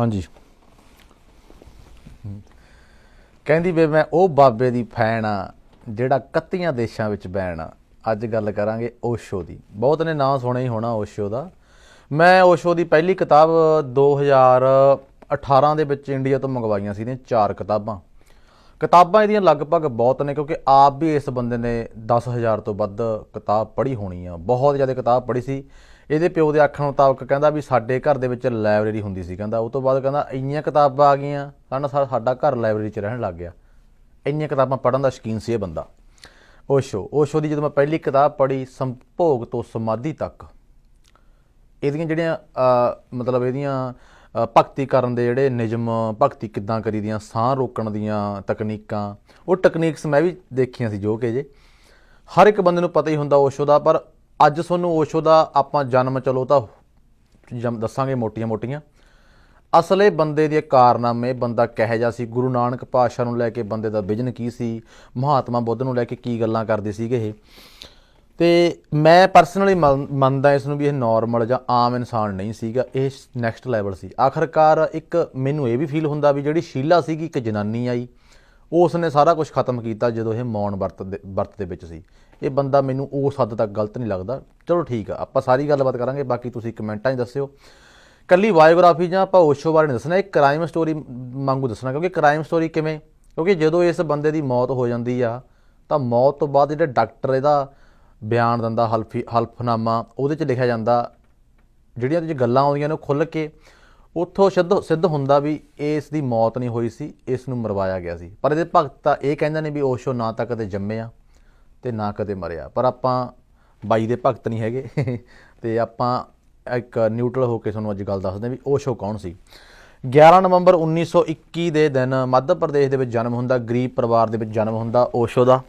ਹਾਂਜੀ। ਕਹਿੰਦੀ ਵੇ ਮੈਂ ਉਹ ਬਾਬੇ ਦੀ ਫੈਨ ਆ, ਜਿਹੜਾ 31 ਦੇਸ਼ਾਂ ਵਿੱਚ ਬੈਣ ਆ। ਅੱਜ ਗੱਲ ਕਰਾਂਗੇ ਓਸ਼ੋ ਦੀ। ਬਹੁਤ ਨੇ ਨਾਂ ਸੁਣਿਆ ਹੀ ਹੋਣਾ ਓਸ਼ੋ ਦਾ। ਮੈਂ ਓਸ਼ੋ ਦੀ ਪਹਿਲੀ ਕਿਤਾਬ 2018 ਦੇ ਵਿੱਚ ਇੰਡੀਆ ਤੋਂ ਮੰਗਵਾਈਆਂ ਸੀ ਨੇ ਚਾਰ ਕਿਤਾਬਾਂ। ਕਿਤਾਬਾਂ ਇਹਦੀਆਂ ਲਗਭਗ ਬਹੁਤ ਨੇ, ਕਿਉਂਕਿ ਆਪ ਵੀ ਇਸ ਬੰਦੇ ਨੇ 10000 ਤੋਂ ਵੱਧ ਕਿਤਾਬ ਪੜ੍ਹੀ ਹੋਣੀ ਆ। ਬਹੁਤ ਜ਼ਿਆਦਾ ਕਿਤਾਬ ਪੜ੍ਹੀ ਸੀ। ਇਹਦੇ ਪਿਓ ਦੇ ਆਖਣ ਮੁਤਾਬਕ ਕਹਿੰਦਾ ਵੀ ਸਾਡੇ ਘਰ ਦੇ ਵਿੱਚ ਲਾਇਬ੍ਰੇਰੀ ਹੁੰਦੀ ਸੀ, ਕਹਿੰਦਾ। ਉਹ ਤੋਂ ਬਾਅਦ ਕਹਿੰਦਾ, ਇੰਨੀਆਂ ਕਿਤਾਬਾਂ ਆ ਗਈਆਂ, ਕਹਿੰਦਾ ਸਾਡਾ ਘਰ ਲਾਇਬ੍ਰੇਰੀ 'ਚ ਰਹਿਣ ਲੱਗ ਗਿਆ। ਇੰਨੀਆਂ ਕਿਤਾਬਾਂ ਪੜ੍ਹਨ ਦਾ ਸ਼ੌਕੀਨ ਸੀ ਇਹ ਬੰਦਾ। ਓਸ਼ੋ ਓਸ਼ੋ ਦੀ ਜਦੋਂ ਮੈਂ ਪਹਿਲੀ ਕਿਤਾਬ ਪੜ੍ਹੀ, ਸੰਭੋਗ ਤੋਂ ਸਮਾਧੀ ਤੱਕ, ਇਹਦੀਆਂ ਜਿਹੜੀਆਂ ਮਤਲਬ ਇਹਦੀਆਂ ਭਗਤੀ ਕਰਨ ਦੇ ਜਿਹੜੇ ਨਿਯਮ, ਭਗਤੀ ਕਿੱਦਾਂ ਕਰੀ ਦੀਆਂ, ਸਾਹ ਰੋਕਣ ਦੀਆਂ ਤਕਨੀਕਾਂ, ਉਹ ਟੈਕਨੀਕਸ ਮੈਂ ਵੀ ਦੇਖੀਆਂ ਸੀ ਜੋ ਕਿ ਜੇ। ਹਰ ਇੱਕ ਬੰਦੇ ਨੂੰ ਪਤਾ ਹੀ ਹੁੰਦਾ ਓਸ਼ੋ ਦਾ, ਪਰ ਅੱਜ ਤੁਹਾਨੂੰ ਓਸ਼ੋ ਦਾ ਆਪਾਂ ਜਨਮ, ਚਲੋ ਤਾਂ ਜਮ- ਦੱਸਾਂਗੇ ਮੋਟੀਆਂ-ਮੋਟੀਆਂ ਅਸਲੇ ਬੰਦੇ ਦੇ ਕਾਰਨਾਮੇ ਬੰਦਾ ਕਹੇ ਜਾ ਸੀ? ਗੁਰੂ ਨਾਨਕ ਪਾਤਸ਼ਾਹ ਨੂੰ ਲੈ ਕੇ ਬੰਦੇ ਦਾ ਵਿਜ਼ਨ ਕੀ ਸੀ? ਮਹਾਤਮਾ ਬੁੱਧ ਨੂੰ ਲੈ ਕੇ ਕੀ ਗੱਲਾਂ ਕਰਦੇ ਸੀਗੇ ਇਹ? ਤੇ ਮੈਂ ਪਰਸਨਲੀ ਮੰਨਦਾ ਇਸ ਨੂੰ ਵੀ ਇਹ ਨਾਰਮਲ ਜਾਂ ਆਮ ਇਨਸਾਨ ਨਹੀਂ ਸੀਗਾ। ਇਹ ਨੈਕਸਟ ਲੈਵਲ ਸੀ। ਆਖਰਕਾਰ ਇੱਕ ਮੈਨੂੰ ਇਹ ਵੀ ਫੀਲ ਹੁੰਦਾ ਵੀ ਜਿਹੜੀ ਸ਼ੀਲਾ ਸੀਗੀ, ਇੱਕ ਜਨਾਨੀ ਆਈ ਉਸ ਨੇ ਸਾਰਾ ਕੁਝ ਖਤਮ ਕੀਤਾ ਜਦੋਂ ਇਹ ਮੌਨ ਵਰਤ ਦੇ ਵਰਤ ਦੇ ਵਿੱਚ ਸੀ। ਇਹ ਬੰਦਾ ਮੈਨੂੰ ਉਸ ਹੱਦ ਤੱਕ ਗਲਤ ਨਹੀਂ ਲੱਗਦਾ। ਚਲੋ ਠੀਕ ਆ, ਆਪਾਂ ਸਾਰੀ ਗੱਲਬਾਤ ਕਰਾਂਗੇ, ਬਾਕੀ ਤੁਸੀਂ ਕਮੈਂਟਾਂ 'ਚ ਦੱਸਿਓ। ਕੱਲੀ ਬਾਇਓਗ੍ਰਾਫੀ ਜਾਂ ਆਪਾਂ ਓਸ਼ੋ ਬਾਰੇ ਨਹੀਂ ਦੱਸਣਾ ਇੱਕ ਕ੍ਰਾਈਮ ਸਟੋਰੀ ਵਾਂਗੂ ਦੱਸਣਾ, ਕਿਉਂਕਿ ਕ੍ਰਾਈਮ ਸਟੋਰੀ ਕਿਵੇਂ? ਕਿਉਂਕਿ ਜਦੋਂ ਇਸ ਬੰਦੇ ਦੀ ਮੌਤ ਹੋ ਜਾਂਦੀ ਆ, ਤਾਂ ਮੌਤ ਤੋਂ ਬਾਅਦ ਜਿਹੜਾ ਡਾਕਟਰ ਇਹਦਾ ਬਿਆਨ ਦਿੰਦਾ, ਹਲਫੀ, ਹਲਫਨਾਮਾ, ਉਹਦੇ 'ਚ ਲਿਖਿਆ ਜਾਂਦਾ, ਜਿਹੜੀਆਂ ਉਹਦੇ ਗੱਲਾਂ ਆਉਂਦੀਆਂ ਨੇ ਉਹ ਖੁੱਲ ਕੇ ਉੱਥੋਂ ਸਿੱਧ ਸਿੱਧ ਹੁੰਦਾ ਵੀ ਇਸ ਦੀ ਮੌਤ ਨਹੀਂ ਹੋਈ ਸੀ, ਇਸ ਨੂੰ ਮਰਵਾਇਆ ਗਿਆ ਸੀ। ਪਰ ਇਹਦੇ ਭਗਤ ਤਾਂ ਇਹ ਕਹਿੰਦੇ ਨੇ ਵੀ ਓਸ਼ੋ ਨਾ ਤਾਂ ਕਦੇ ਜੰਮਿਆ ਤੇ ਨਾ ਕਦੇ ਮਰਿਆ। ਪਰ ਆਪਾਂ ਬਾਈ ਦੇ ਭਗਤ ਨਹੀਂ ਹੈਗੇ। ਤੇ ਆਪਾਂ ਇੱਕ ਨਿਊਟਰਲ ਹੋ ਕੇ ਤੁਹਾਨੂੰ ਅੱਜ ਗੱਲ ਦੱਸਦੇ ਹਾਂ ਵੀ ਓਸ਼ੋ ਕੌਣ ਸੀ। 11 ਨਵੰਬਰ 1921 ਦੇ ਦਿਨ ਮੱਧ ਪ੍ਰਦੇਸ਼ ਦੇ ਵਿੱਚ ਜਨਮ ਹੁੰਦਾ, ਗਰੀਬ ਪਰਿਵਾਰ ਦੇ ਵਿੱਚ ਜਨਮ ਹੁੰਦਾ ਓਸ਼ੋ ਦਾ।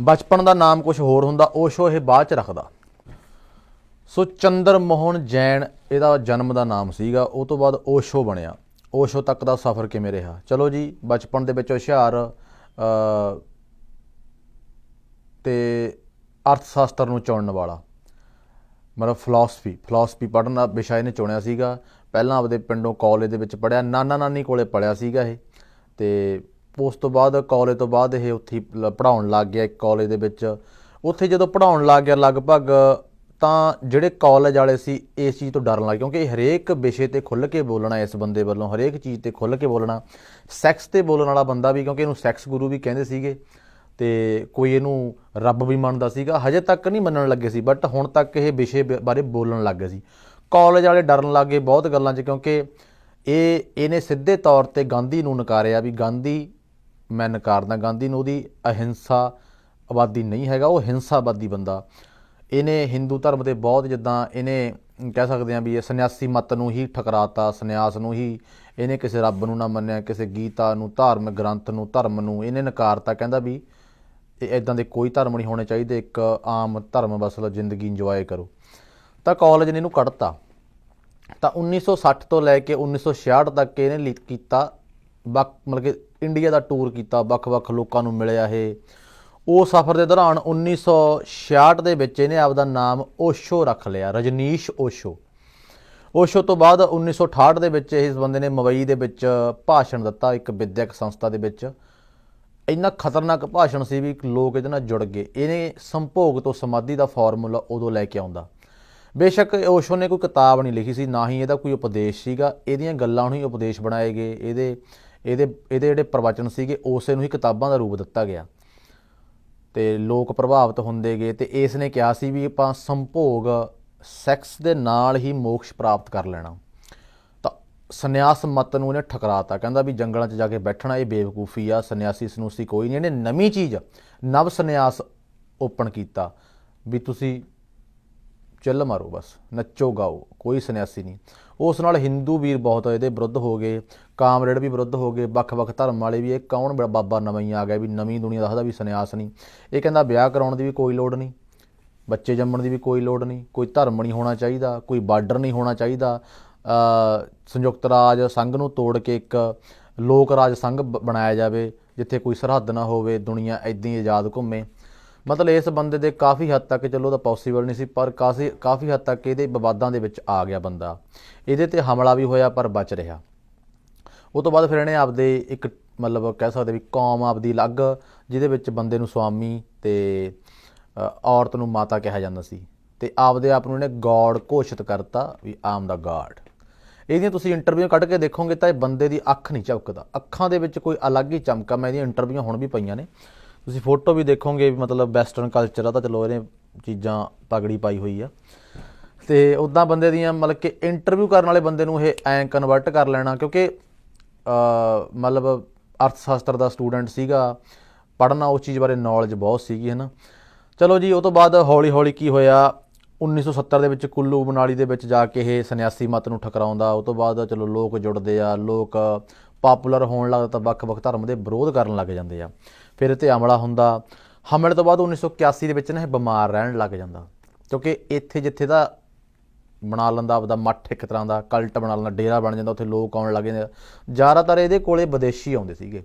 ਬਚਪਨ ਦਾ ਨਾਮ ਕੁਝ ਹੋਰ ਹੁੰਦਾ ਓਸ਼ੋ ਇਹ ਬਾਅਦ ਚ ਰੱਖਦਾ। ਸੋ ਚੰਦਰ ਮੋਹਨ ਜੈਨ ਇਹਦਾ ਜਨਮ ਦਾ ਨਾਮ ਸੀਗਾ, ਉਹ ਤੋਂ ਬਾਅਦ ਓਸ਼ੋ ਬਣਿਆ। ਓਸ਼ੋ ਤੱਕ ਦਾ ਸਫ਼ਰ ਕਿਵੇਂ ਰਿਹਾ? ਚਲੋ ਜੀ, ਬਚਪਨ ਦੇ ਵਿੱਚ ਹੁਸ਼ਿਆਰ ਤੇ ਅਰਥ ਸ਼ਾਸਤਰ ਨੂੰ ਚੁਣਨ ਵਾਲਾ ਮਤਲਬ ਫਿਲਾਸਫੀ ਫਿਲਾਸਫੀ ਪੜ੍ਹਨ ਦਾ ਵਿਸ਼ਾ ਇਹਨੇ ਚੁਣਿਆ ਸੀਗਾ। ਪਹਿਲਾਂ ਆਪਦੇ ਪਿੰਡੋਂ ਕਾਲਜ ਦੇ ਵਿੱਚ ਪੜ੍ਹਿਆ, ਨਾਨਾ ਨਾਨੀ ਕੋਲੇ ਪੜ੍ਹਿਆ ਸੀਗਾ ਇਹ। ਤੇ ਉਸ ਤੋਂ ਬਾਅਦ ਕਾਲਜ ਤੋਂ ਬਾਅਦ ਇਹ ਉੱਥੇ ਪੜਾਉਣ ਲੱਗ ਗਿਆ ਇੱਕ ਕਾਲਜ ਦੇ ਵਿੱਚ। ਉੱਥੇ ਜਦੋਂ ਪੜਾਉਣ ਲੱਗ ਗਿਆ ਲਗਭਗ, ਤਾਂ ਜਿਹੜੇ ਕਾਲਜ ਵਾਲੇ ਸੀ, ਇਸ ਚੀਜ਼ ਤੋਂ ਡਰਨ ਲੱਗ ਕਿਉਂਕਿ ਹਰੇਕ ਵਿਸ਼ੇ ਤੇ ਖੁੱਲ੍ਹ ਕੇ ਬੋਲਣਾ, ਇਸ ਬੰਦੇ ਵੱਲੋਂ ਹਰੇਕ ਚੀਜ਼ ਤੇ ਖੁੱਲ੍ਹ ਕੇ ਬੋਲਣਾ। ਸੈਕਸ ਤੇ ਬੋਲਣ ਵਾਲਾ ਬੰਦਾ ਵੀ, ਕਿਉਂਕਿ ਇਹਨੂੰ ਸੈਕਸ ਗੁਰੂ ਵੀ ਕਹਿੰਦੇ ਸੀਗੇ। ਤੇ ਕੋਈ ਇਹਨੂੰ ਰੱਬ ਵੀ ਮੰਨਦਾ ਸੀਗਾ, ਹਜੇ ਤੱਕ ਨਹੀਂ ਮੰਨਣ ਲੱਗੇ ਸੀ ਬਟ ਹੁਣ ਤੱਕ ਇਹ ਵਿਸ਼ੇ ਬ- ਬਾਰੇ ਬੋਲਣ ਲੱਗ ਗਏ ਸੀ। ਕਾਲਜ ਵਾਲੇ ਡਰਨ ਲੱਗੇ ਬਹੁਤ ਗੱਲਾਂ 'ਚ, ਕਿਉਂਕਿ ਇਹ, ਇਹਨੇ ਸਿੱਧੇ ਤੌਰ ਤੇ ਗਾਂਧੀ ਨੂੰ ਨਕਾਰਿਆ ਵੀ ਗਾਂਧੀ, ਮੈਂ ਨਕਾਰਦਾ ਗਾਂਧੀ ਨੂੰ, ਉਹਦੀ ਅਹਿੰਸਾ ਆਬਾਦੀ ਨਹੀਂ ਹੈਗਾ, ਉਹ ਹਿੰਸਾਵਾਦੀ ਬੰਦਾ। ਇਹਨੇ ਹਿੰਦੂ ਧਰਮ ਦੇ ਬਹੁਤ ਜਿੱਦਾਂ ਇਹਨੇ ਕਹਿ ਸਕਦੇ ਆ ਵੀ ਇਹ ਸੰਨਿਆਸੀ ਮਤ ਨੂੰ ਹੀ ਠਕਰਾਤਾ, ਸੰਨਿਆਸ ਨੂੰ ਹੀ ਇਹਨੇ ਕਿਸੇ ਰੱਬ ਨੂੰ ਨਾ ਮੰਨਿਆ, ਕਿਸੇ ਗੀਤਾ ਨੂੰ, ਧਾਰਮਿਕ ਗ੍ਰੰਥ ਨੂੰ, ਧਰਮ ਨੂੰ, ਇਹਨੇ ਨਕਾਰਤਾ, ਕਹਿੰਦਾ ਵੀ ਇਦਾਂ ਦੇ ਕੋਈ ਧਰਮ ਨਹੀਂ ਹੋਣੇ ਚਾਹੀਦੇ, ਇੱਕ ਆਮ ਧਰਮ ਬਸ ਜ਼ਿੰਦਗੀ ਇੰਜੋਏ ਕਰੋ। ਤਾਂ ਕਾਲਜ ਨੇ ਇਹਨੂੰ ਕੱਢਤਾ। ਤਾਂ 1960 ਤੋਂ ਲੈ ਕੇ 1966 ਤੱਕ ਇਹਨੇ ਲਿਖ ਕੀਤਾ ਵੱਖ, ਮਤਲਬ ਕਿ ਇੰਡੀਆ ਦਾ ਟੂਰ ਕੀਤਾ ਵੱਖ-ਵੱਖ ਲੋਕਾਂ ਨੂੰ ਮਿਲਿਆ ਇਹ। ਉਹ ਸਫ਼ਰ ਦੇ ਦੌਰਾਨ 1966 ਦੇ ਵਿੱਚ ਇਹਨੇ ਆਪਦਾ ਨਾਮ ਓਸ਼ੋ ਰੱਖ ਲਿਆ, ਰਜਨੀਸ਼ ਓਸ਼ੋ ਓਸ਼ੋ ਤੋਂ ਬਾਅਦ 1968 ਦੇ ਵਿੱਚ ਇਸ ਬੰਦੇ ਨੇ ਮੁੰਬਈ ਦੇ ਵਿੱਚ ਭਾਸ਼ਣ ਦਿੱਤਾ, ਇੱਕ ਵਿਦਿਅਕ ਸੰਸਥਾ ਦੇ ਵਿੱਚ। ਇੰਨਾ ਖਤਰਨਾਕ ਭਾਸ਼ਣ ਸੀ ਵੀ ਲੋਕ ਇਹਦੇ ਨਾਲ ਜੁੜ ਗਏ। ਇਹਨੇ ਸੰਭੋਗ ਤੋਂ ਸਮਾਧੀ ਦਾ ਫਾਰਮੂਲਾ ਉਦੋਂ ਲੈ ਕੇ ਆਉਂਦਾ। ਬੇਸ਼ੱਕ ਓਸ਼ੋ ਨੇ ਕੋਈ ਕਿਤਾਬ ਨਹੀਂ ਲਿਖੀ ਸੀ, ਨਾ ਹੀ ਇਹਦਾ ਕੋਈ ਉਪਦੇਸ਼ ਸੀਗਾ। ਇਹਦੀਆਂ ਗੱਲਾਂ ਨੂੰ ਹੀ ਉਪਦੇਸ਼ ਬਣਾਏ ਗਏ। ਇਹਦੇ ਇਹਦੇ ਇਹਦੇ ਜਿਹੜੇ ਪ੍ਰਵਚਨ ਸੀਗੇ, ਉਸੇ ਨੂੰ ਹੀ ਕਿਤਾਬਾਂ ਦਾ ਰੂਪ ਦਿੱਤਾ ਗਿਆ। ਤੇ ਲੋਕ ਪ੍ਰਭਾਵਿਤ ਹੁੰਦੇ ਗਏ ਤੇ ਇਸ ਨੇ ਕਿਹਾ ਸੀ ਵੀ ਆਪਾਂ ਸੰਭੋਗ ਸੈਕਸ ਦੇ ਨਾਲ ਹੀ ਮੋਕਸ਼ ਪ੍ਰਾਪਤ ਕਰ ਲੈਣਾ। ਸੰਨਿਆਸ ਮਤ ਨੂੰ ਇਹਨੇ ਠਕਰਾਤਾ। ਕਹਿੰਦਾ ਵੀ ਜੰਗਲਾਂ 'ਚ ਜਾ ਕੇ ਬੈਠਣਾ ਇਹ ਬੇਵਕੂਫੀ ਆ, ਸੰਨਿਆਸੀ ਸਨੂਸੀ ਕੋਈ ਨਹੀਂ। ਇਹਨੇ ਨਵੀਂ ਚੀਜ਼, ਨਵ ਸੰਨਿਆਸ ਓਪਨ ਕੀਤਾ ਵੀ ਤੁਸੀਂ ਚੱਲ ਮਾਰੋ ਬਸ, ਨੱਚੋ ਗਾਓ, ਕੋਈ ਸੰਨਿਆਸੀ ਨਹੀਂ। ਉਸ ਨਾਲ ਹਿੰਦੂ ਵੀਰ ਬਹੁਤ ਇਹਦੇ ਵਿਰੁੱਧ ਹੋ ਗਏ, ਕਾਮਰੇਡ ਵੀ ਵਿਰੁੱਧ ਹੋ ਗਏ, ਵੱਖ-ਵੱਖ ਧਰਮ ਵਾਲੇ ਵੀ ਇਹ ਕੌਣ ਬੜਾ ਬਾਬਾ ਨਵੀਂ ਆ ਗਿਆ ਵੀ ਨਵੀਂ ਦੁਨੀਆ ਦੱਸਦਾ ਵੀ ਸੰਨਿਆਸ ਨਹੀਂ। ਇਹ ਕਹਿੰਦਾ ਵਿਆਹ ਕਰਾਉਣ ਦੀ ਵੀ ਕੋਈ ਲੋੜ ਨਹੀਂ, ਬੱਚੇ ਜੰਮਣ ਦੀ ਵੀ ਕੋਈ ਲੋੜ ਨਹੀਂ, ਕੋਈ ਧਰਮ ਨਹੀਂ ਹੋਣਾ ਚਾਹੀਦਾ, ਕੋਈ ਬਾਰਡਰ ਨਹੀਂ ਹੋਣਾ ਚਾਹੀਦਾ ਸੰਯੁਕਤ ਰਾਜ ਸੰਘ ਨੂੰ ਤੋੜ ਕੇ ਇੱਕ ਲੋਕ ਰਾਜ ਸੰਘ ਬਣਾਇਆ ਜਾਵੇ, ਜਿੱਥੇ ਕੋਈ ਸਰਹੱਦ ਨਾ ਹੋਵੇ, ਦੁਨੀਆ ਇਦਾਂ ਹੀ ਆਜ਼ਾਦ ਘੁੰਮੇ। ਮਤਲਬ ਇਸ ਬੰਦੇ ਦੇ ਕਾਫੀ ਹੱਦ ਤੱਕ, ਚਲੋ ਤਾਂ ਪੋਸੀਬਲ ਨਹੀਂ ਸੀ, ਪਰ ਕਾਫੀ ਕਾਫੀ ਹੱਦ ਤੱਕ ਇਹਦੇ ਵਿਵਾਦਾਂ ਦੇ ਵਿੱਚ ਆ ਗਿਆ ਬੰਦਾ। ਇਹਦੇ ਤੇ ਹਮਲਾ ਵੀ ਹੋਇਆ, ਪਰ ਬਚ ਰਿਹਾ। ਉਹ ਤੋਂ ਬਾਅਦ ਫਿਰ ਇਹਨੇ ਆਪਦੇ ਇੱਕ, ਮਤਲਬ ਕਹਿ ਸਕਦੇ ਵੀ ਕੌਮ ਆਪਦੀ ਅਲੱਗ, ਜਿਹਦੇ ਵਿੱਚ ਬੰਦੇ ਨੂੰ ਸਵਾਮੀ ਤੇ ਔਰਤ ਨੂੰ ਮਾਤਾ ਕਿਹਾ ਜਾਂਦਾ ਸੀ। ਤੇ ਆਪਦੇ ਆਪ ਨੂੰ ਇਹਨੇ ਗੋਡ ਘੋਸ਼ਿਤ ਕਰਤਾ ਵੀ ਆਮ ਦਾ ਗਾਡ ਇਹਦੀਆਂ ਤੁਸੀਂ ਇੰਟਰਵਿਊ ਕੱਢ ਕੇ ਦੇਖੋਗੇ ਤਾਂ ਇਹ ਬੰਦੇ ਦੀ ਅੱਖ ਨਹੀਂ ਚਮਕਦਾ ਅੱਖਾਂ ਦੇ ਵਿੱਚ ਕੋਈ ਅਲੱਗ ਹੀ ਚਮਕਾ, ਮੈਂ ਇਹਦੀਆਂ ਇੰਟਰਵਿਊ ਹੁਣ ਵੀ ਪਈਆਂ ਨੇ। ਤੁਸੀਂ ਫੋਟੋ ਵੀ ਦੇਖੋਗੇ ਮਤਲਬ ਵੈਸਟਰਨ ਕਲਚਰ ਆ ਤਾਂ ਚਲੋ ਇਹਨੇ ਚੀਜ਼ਾਂ ਪਗੜੀ ਪਾਈ ਹੋਈ ਆ। ਤੇ ਉਦਾਂ ਬੰਦੇ ਦੀਆਂ ਮਤਲਬ ਕਿ ਇੰਟਰਵਿਊ ਕਰਨ ਵਾਲੇ ਬੰਦੇ ਨੂੰ ਇਹ ਐਂ ਕਨਵਰਟ ਕਰ ਲੈਣਾ, ਕਿਉਂਕਿ ਮਤਲਬ ਅਰਥ ਸ਼ਾਸਤਰ ਦਾ ਸਟੂਡੈਂਟ ਸੀਗਾ, ਪੜ੍ਹਨਾ ਉਸ ਚੀਜ਼ ਬਾਰੇ ਨੌਲੇਜ ਬਹੁਤ ਸੀਗੀ ਹੈ ਨਾ ਚਲੋ ਜੀ, ਉਹ ਤੋਂ ਬਾਅਦ ਹੌਲੀ ਹੌਲੀ ਕੀ ਹੋਇਆ? 1970 ਦੇ ਵਿੱਚ ਕੁੱਲੂ ਮਨਾਲੀ ਦੇ ਵਿੱਚ ਜਾ ਕੇ ਇਹ ਸੰਨਿਆਸੀ ਮਤ ਨੂੰ ਠਕਰਾਉਂਦਾ, ਉਹ ਤੋਂ ਬਾਅਦ ਚਲੋ ਲੋਕ ਜੁੜਦੇ ਆ, ਲੋਕ ਪਾਪੂਲਰ ਹੋਣ ਲੱਗਦਾ ਤਾਂ ਵੱਖ-ਵੱਖ ਧਰਮ ਦੇ ਵਿਰੋਧ ਕਰਨ ਲੱਗ ਜਾਂਦੇ ਆ। ਫਿਰ ਇਹ ਤੇ ਹਮਲਾ ਹੁੰਦਾ। ਹਮਲੇ ਤੋਂ ਬਾਅਦ 1981 ਦੇ ਵਿੱਚ ਨਾ ਇਹ ਬਿਮਾਰ ਰਹਿਣ ਲੱਗ ਜਾਂਦਾ। ਕਿਉਂਕਿ ਇੱਥੇ ਜਿੱਥੇ ਦਾ ਬਣਾ ਲੈਂਦਾ, ਆਪਦਾ ਮੱਠ ਇੱਕ ਤਰ੍ਹਾਂ ਦਾ ਕਲਟ ਬਣਾ ਲੈਂਦਾ, ਡੇਰਾ ਬਣ ਜਾਂਦਾ, ਉੱਥੇ ਲੋਕ ਆਉਣ ਲੱਗ ਜਾਂਦੇ ਆ। ਜ਼ਿਆਦਾਤਰ ਇਹਦੇ ਕੋਲੇ ਵਿਦੇਸ਼ੀ ਆਉਂਦੇ ਸੀਗੇ।